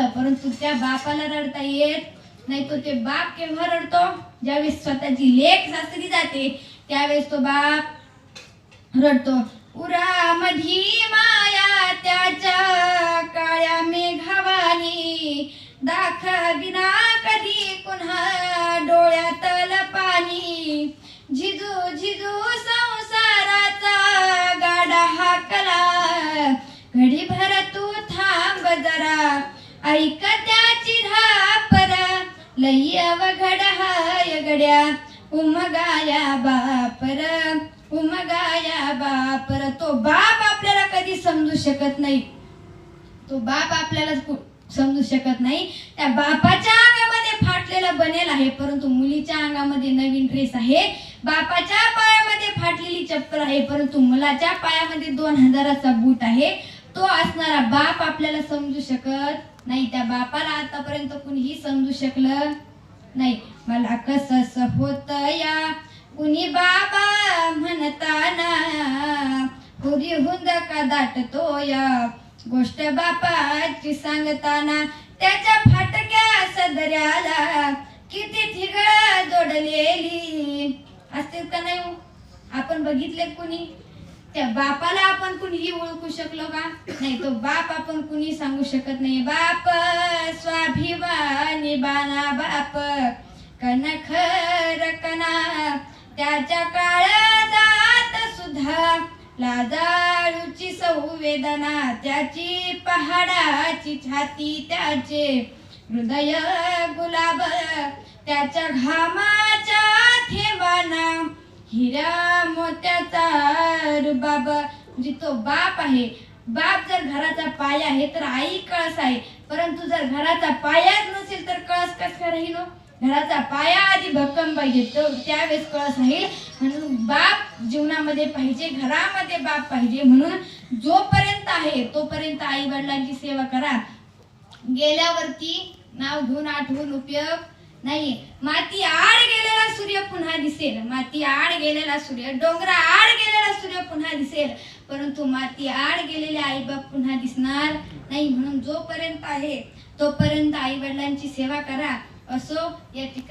येतं परंतु त्या बापाला रडता येत नाही. तो ते बाप केव्हा रडतो? ज्यावेळेस स्वतःची लेख सासरी जाते त्यावेळेस तो बाप रडतो. उरा मधी माया त्याच्या काळ्या मेघावानी दाखविना कधी पुन्हा डोळ्यातल पाणी झिजू झिजू संसाराचा गाडा हाकला घडीभर तू थांब जरा. ऐका त्याची धापरा लई अवघड हाय गड्या. उमगाया बापर उमगाया बापर. तो बाप आपल्याला कधी समजू शकत नाही. तो बाप आपल्याला समजू शकत नाही. त्या बापाच्या अंगामध्ये फाटलेला बनेल आहे परंतु मुलीच्या अंगामध्ये नवीन ड्रेस आहे. बापाच्या पायामध्ये फाटलेली चप्पल आहे परंतु मुलाच्या पायामध्ये दोन हजाराचा बूट आहे. तो असणारा बाप आपल्याला समजू शकत नाही. त्या बापाला आतापर्यंत कुणीही समजू शकलं नाही. मला कस होत या कुणी बाबा म्हणताना पुरी हुंद का दाटतो या गोष्ट बापाची सांगताना त्याच्या फाटक्या सदऱ्याला किती ठिगळ जोडलेली. असतील का नाही हो? आपण बघितले कुणी? त्या बापाला आपण कुणीही ओळखू शकलो का? नाही तो बाप आपण कुणी सांगू शकत नाही. बाप स्वाभिमानी बाना बाप कणखर कना त्याच्या काळात सुद्धा लाजाळूची संवेदना त्याची पहाडाची छाती त्याचे हृदय गुलाब त्याच्या घामाच्या थेवाना हिरा मोत्याचा रुबाब म्हणजे तो बाप आहे. बाप जर घराचा पाया आहे तर आई कळस आहे. परंतु जर घराचा पायाच नसेल तर कळस कसं राहील हो? घराचा पाया आधी भक्कम पाहिजे तो त्यावेळेस कळस राहील. म्हणून बाप जीवनामध्ये पाहिजे घरामध्ये बाप पाहिजे. म्हणून जोपर्यंत आहे तोपर्यंत आई वडिलांची सेवा करा. गेल्यावरती नाव घेऊन आठवून उपयोग नाही माती आड गेलेला दिसेल. माती आड गेलेला सूर्य डोंगरा आड गेलेला सूर्य पुन्हा दिसेल. परंतु माती आड गेलेले आईबाप पुन्हा दिसणार नाही म्हणून जोपर्यंत आहे तोपर्यंत आई वडिलांची सेवा करा. असो या ठिकाणी